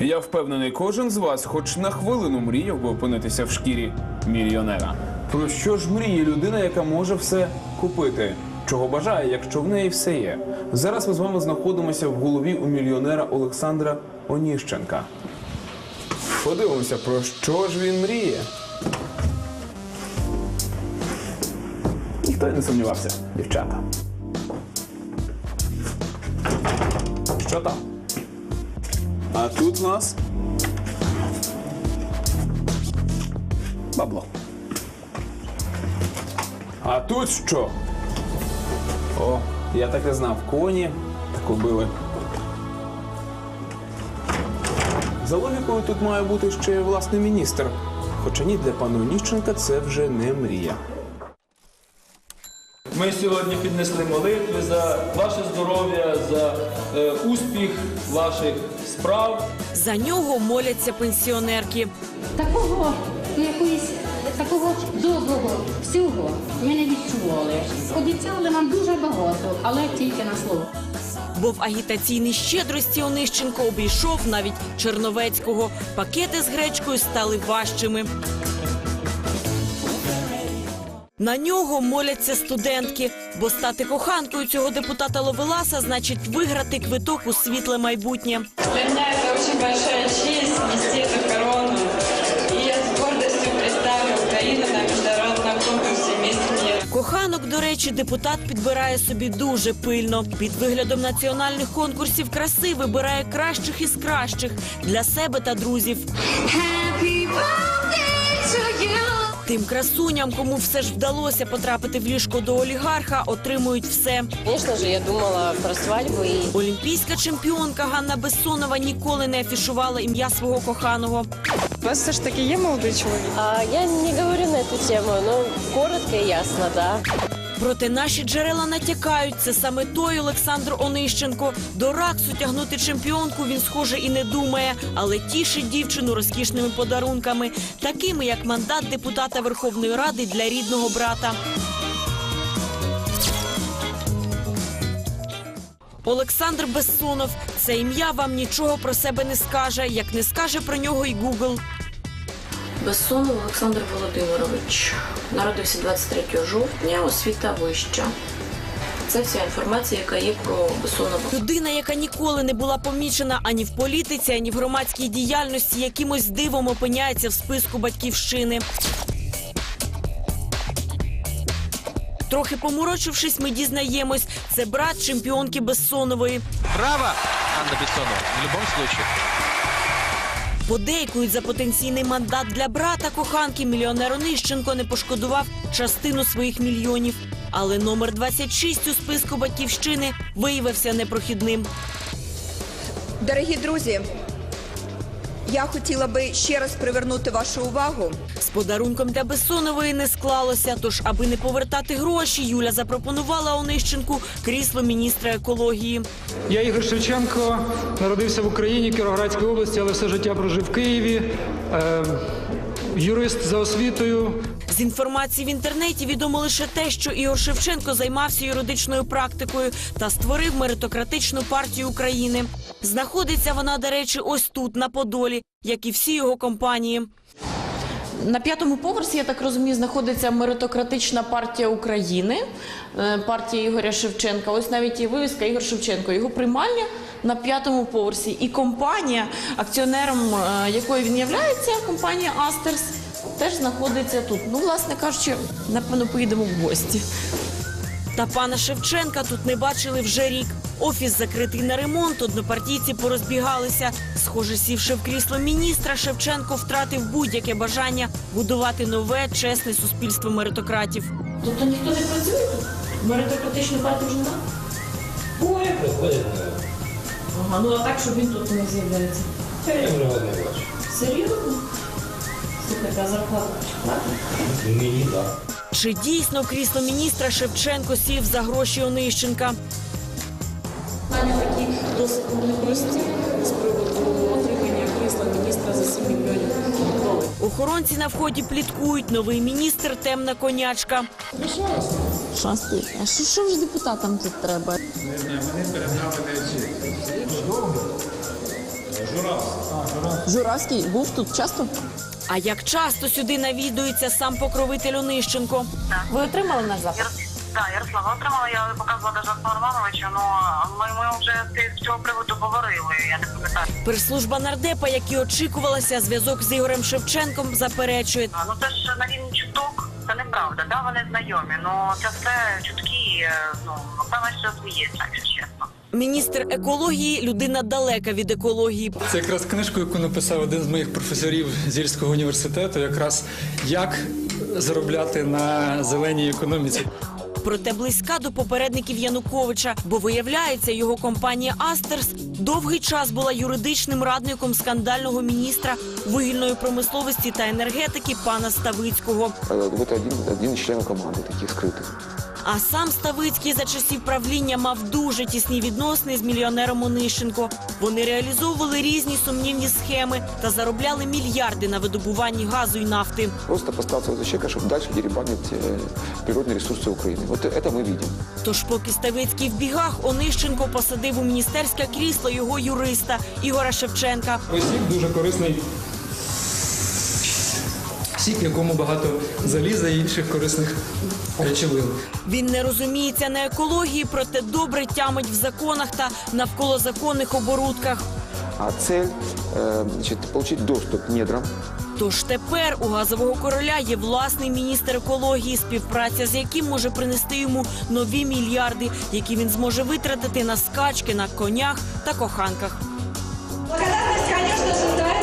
Я впевнений, кожен з вас, хоч на хвилину мріяв би опинитися в шкірі мільйонера. Про що ж мріє людина, яка може все купити? Чого бажає, якщо в неї все є? Зараз ми з вами знаходимося в голові у мільйонера Олександра Оніщенка. Подивимося, про що ж він мріє. Ніхто й не сумнівався, дівчата. Що там? А тут у нас бабло. А тут що? О, я так і знав, коні так убили. За логікою тут має бути ще власний міністр. Хоча ні, для пана Оніщенка це вже не мрія. Ми сьогодні піднесли молитви за ваше здоров'я, за е, успіх ваших справ. За нього моляться пенсіонерки. Такого якоїсь такого доброго всього ми не відчували. Обіцяли нам дуже багато, але тільки на слово. Бо в агітаційній щедрості Онищенко обійшов навіть Черновецького. Пакети з гречкою стали важчими. На нього моляться студентки, бо стати коханкою цього депутата Ловеласа значить виграти квиток у світле майбутнє. Для меня это очень большая честь нести эту корону. И я с гордостью представлю Украину на международном конкурсе «Мисс Мир». Коханок, до речі, депутат підбирає собі дуже пильно. Під виглядом національних конкурсів краси вибирає кращих із кращих для себе та друзів. Тим красуням, кому все ж вдалося потрапити в ліжко до олігарха, отримують все. Звісно ж, я думала про свадьбу І... Олімпійська чемпіонка Ганна Бессонова ніколи не афішувала ім'я свого коханого. У вас все ж таки є молодий чоловік? а, я не говорю на цю тему, але коротко і ясно, да. Проте наші джерела натякають, це саме той Олександр Онищенко. До раксу тягнути чемпіонку він, схоже, і не думає, але тішить дівчину розкішними подарунками, такими як мандат депутата Верховної Ради для рідного брата. Олександр Бессонов. Це ім'я вам нічого про себе не скаже, як не скаже про нього й Гугл. Безсонов Олександр Володимирович народився 23 жовтня, освіта вища. Це вся інформація, яка є про Безсонова. Людина, яка ніколи не була помічена ані в політиці, ані в громадській діяльності, якимось дивом опиняється в списку батьківщини. Трохи поморочившись, ми дізнаємось, це брат чемпіонки Бессонової. Право, Анна Бессонова, в любом случае. Подейкують за потенційний мандат для брата коханки. Мільйонер Онищенко не пошкодував частину своїх мільйонів. Але номер 26 у списку батьківщини виявився непрохідним. Дорогі друзі, я хотіла би ще раз привернути вашу увагу. З подарунком для Бессонової не склалося. Тож, аби не повертати гроші, Юля запропонувала Онищенку крісло міністра екології. Я Ігор Шевченко, народився в Україні, Кіровоградській області, але все життя прожив в Києві. Е, юрист за освітою. З інформації в інтернеті відомо лише те, що Ігор Шевченко займався юридичною практикою та створив меритократичну партію України. Знаходиться вона, до речі, ось тут, на Подолі, як і всі його компанії. На п'ятому поверсі, я так розумію, знаходиться меритократична партія України, е, партія Ігоря Шевченка. Ось навіть і вивіска Ігор Шевченко. Його приймальня на п'ятому поверсі. І компанія, акціонером е, якої він являється, компанія Астерс, теж знаходиться тут. Ну, власне кажучи, напевно, поїдемо в гості. Та пана Шевченка тут не бачили вже рік. Офіс закритий на ремонт, однопартійці порозбігалися. Схоже, сівши в крісло міністра, Шевченко втратив будь-яке бажання будувати нове, чесне суспільство меритократів. Тобто ніхто не працює тут? Меритократичну партію вже немає? Ой, приходять Ага, ну а так, щоб він тут не з'являється. я вже не бачу. Серйозно? Слухайте, а зарплата? Мені так. Чи дійсно в крісло міністра Шевченко сів за гроші Онищенка? Питання такі досить непрості з приводу отримання крісла міністра за 7 мільйонів доларів. Охоронці на вході пліткують. Новий міністр темна конячка. Шастить. А що, що ж депутатам тут треба? Журавський був тут часто? А як часто сюди навідується сам покровитель Онищенко? Ви отримали наш запит? Так, Ярослава отримала, я показувала даже Руслану ну ми, ми вже з цього приводу говорили, я не пам'ятаю. Прес-служба нардепа, як і очікувалося, зв'язок з Ігорем Шевченком заперечує. Ну це ж на рівні чуток, це неправда, да, вони знайомі, ну це все чутки, е, ну, напевно, що зміється, якщо чесно. Міністр екології людина далека від екології. Це якраз книжку, яку написав один з моїх професорів Зільського університету, якраз як заробляти на зеленій економіці. Проте близька до попередників Януковича, бо виявляється, його компанія Астерс довгий час була юридичним радником скандального міністра вугільної промисловості та енергетики пана Ставицького. Это один, один из членов команды, таких скрытых. А сам Ставицький за часів правління мав дуже тісні відносини з мільйонером Онищенко. Вони реалізовували різні сумнівні схеми та заробляли мільярди на видобуванні газу і нафти. Просто поставил своего человека, чтобы дальше деребанить э, природные ресурсы Украины. Вот это мы видим. Тож, поки Ставицький в бігах, Онищенко посадив у міністерське крісло його юриста Ігора Шевченка. Ось сік дуже корисний сік, в якому багато заліза і інших корисних речовин. Він не розуміється на екології, проте добре тямить в законах та навколозаконних оборудках. А цель э, значит, получить доступ к недрам, Тож тепер у газового короля є власний міністр екології, співпраця з яким може принести йому нові мільярди, які він зможе витратити на скачки на конях та коханках. Благодарность, конечно же,